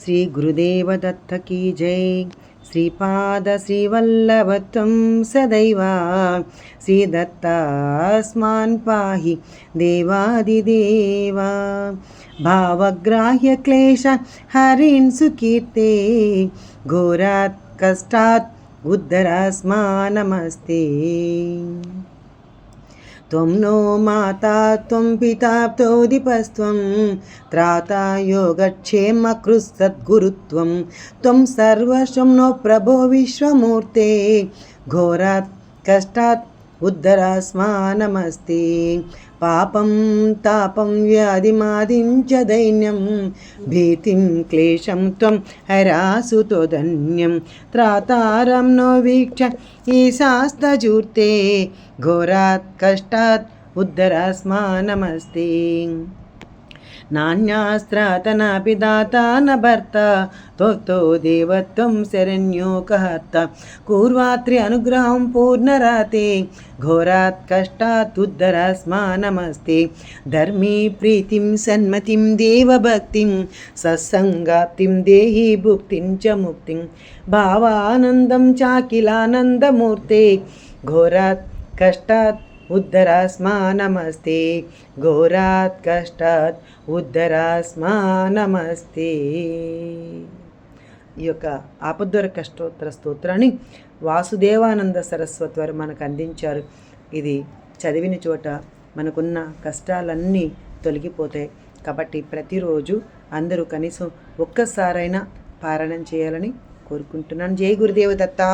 Shri Gurudev Datta key జై శ్రీపాద శ్రీవల్లభత్వం శ్రీ శ్రీదత్తాస్మాన్ పాహి దేవాదిదేవా భావగ్రాహ్య క్లేశ హరిన్ సుకీర్తే ఘోరాత్ కష్టాత్ ఉద్ధరాస్మా నమస్తే त्वं नो माता, त्वं पिता प्तोदिपस्त्वं त्राता योगक्षेमकृत्सद्गुरुत्वं त्वं सर्वशं नो प्रभो विश्वमूर्ते। घोरात् कष्टात् ఉద్ధరాస్మానమస్తి. పాపం తాపం వ్యాధిమాదించ దైన్యం. భీతిం క్లేశం త్వం హరాసుతో ధన్యం త్రాతారం నో వీక్ష ఈ శాస్తజూర్తే ఘోరాత్ కష్టాత్ ఉద్ధరాస్మానమస్తి. నాణ్యాస్త్రాతనాపి దాత న భర్త త్వత్తో దేవత్వం శరణ్యోకహర్త కూర్వాత్రి అనుగ్రహం పూర్ణరాతే ఘోరాత్ కష్టాత్తుద్ధరాస్మా నమస్తే ధర్మీ ప్రీతిం సన్మతిం దేవభక్తిం సత్సంగాప్తిం దేహి భుక్తిం చ ముక్తిం. భావానందం చాకిలానందమూర్తే ఘోరాత్ కష్టాత్ भावानन्दं चाखिलानन्दमूर्ते घोरात् कष्टात् ఉద్ధరాస్మా నమస్తే ఘోరాత్ కష్టాత్ ఉద్ధరాస్మా నమస్తే ఈ యొక్క ఆపద్వర కష్టోత్తర స్తోత్రాన్ని వాసుదేవానంద సరస్వతి వారు మనకు అందించారు ఇది చదివిన చోట మనకున్న కష్టాలన్నీ తొలగిపోతాయి కాబట్టి ప్రతిరోజు అందరూ కనీసం ఒక్కసారైనా పారాయణం చేయాలని కోరుకుంటున్నాను జై గురుదేవ దత్తా